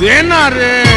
Dena రే?